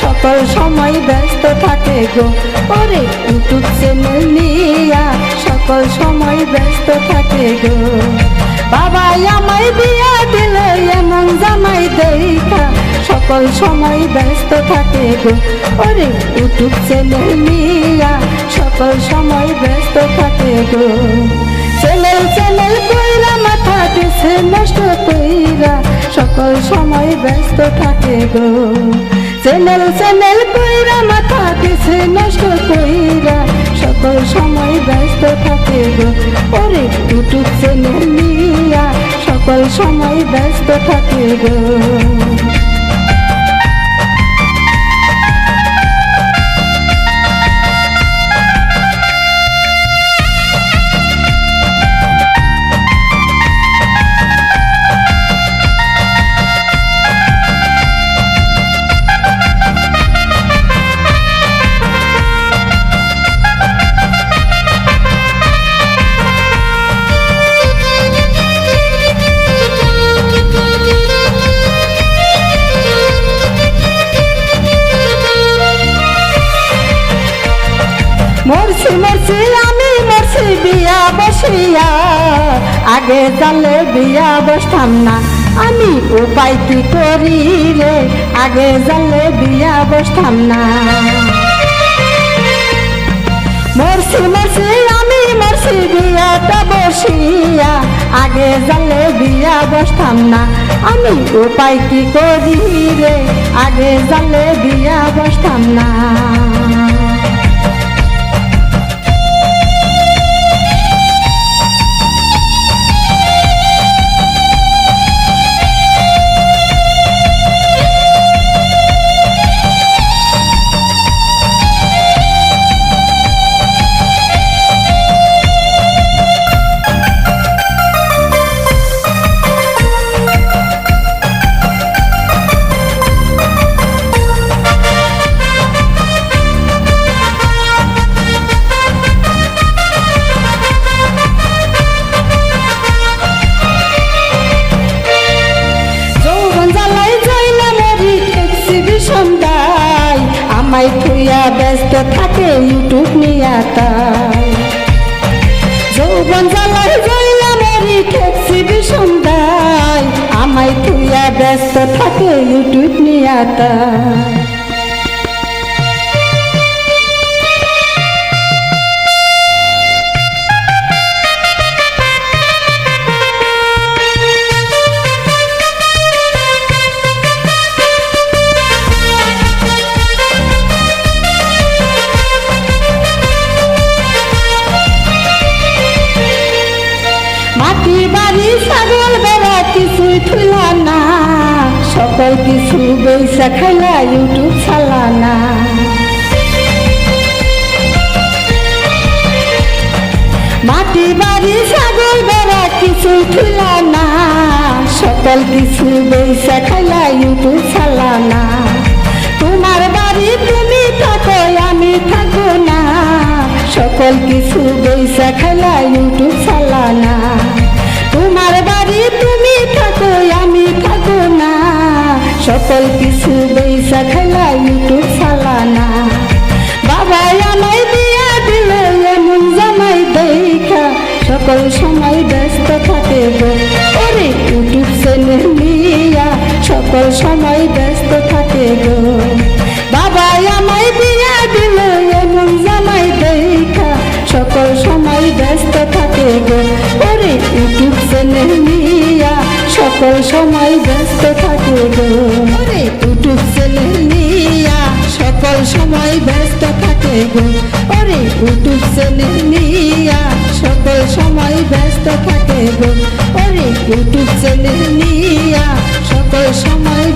সকল সময় ব্যস্ত থাকে গো। ওরে ইউটিউব চ্যানেল সকল সময় ব্যস্ত থাকে গো। বাবাই আমায় বিয়া দিলে এমন জামাই দেখা সকল সময় ব্যস্ত থাকে গো। ওরে ইউটিউব চ্যানেল নিয়া, সকল সময় ব্যস্ত থাকে গো। চ্যানেল চ্যানেল কইরা নষ্ট কইরা সকল সময় ব্যস্ত থাকে গো। চ্যানেল চ্যানেল কইরা মাথা দিছে নষ্ট কইরা সকল সময় ব্যস্ত থাকে গো। ওরে ইউটিউব চ্যানেল নিয়া সকল সময় ব্যস্ত থাকে গো। আগে জালে বিয়া বসতাম না। আমি উপায় কি করি রে? আগে জালে বিয়া বসতাম না। মরছি মরছি, আমি মরছি বিয়াটা বসিয়া। আগে জালে বিয়া বসতাম না। আমি উপায় কি করি রে? আগে জালে বিয়া বসতাম না। আমায় খুইয়া ব্যস্ত থাকে ইউটিউব নিয়া তাই। যৌবন জ্বালাই যাইলে মরি দাই। আমায় খুইয়া ব্যস্ত থাকে ইউটিউব নিয়া তাই। কিছু বৈশা খাইলা ইউটিউব চালানা মাটি, বাড়ি, ছাগল, বেড়া কিছুই থুলা না। সকল কিছু বৈশা খাইলা ইউটিউব চালানা তোমার বাড়ি তুমি থাকো, আমি থাকো না। সকল কিছু বৈশা খাইলা ইউটিউব চালানা তোমার বাড়ি তুমি থাকো সকল কিছু বৈশা খাইলা ইউটিউব চালানা বাবা আমায় দিয়া দিলে, এমন জামাই দেখা। সকল সময় ব্যস্ত থাকে ওরে ইউটিউব চ্যানেল নিয়া সকল সময় ব্যস্ত থাকে গো বাবা আমায় দিয়া দিলে, এমন জামাই দেখা। সকল সময় ব্যস্ত থাকে সকল সময় ব্যস্ত থাকে গো। ইউটিউব চ্যানেল নিয়া সকল সময় ব্যস্ত থাকে গো। ওরে ইউটিউব চ্যানেল নিয়া সকল সময় ব্যস্ত থাকে গো। ওরে ইউটিউব চ্যানেল নিয়া সকল সময়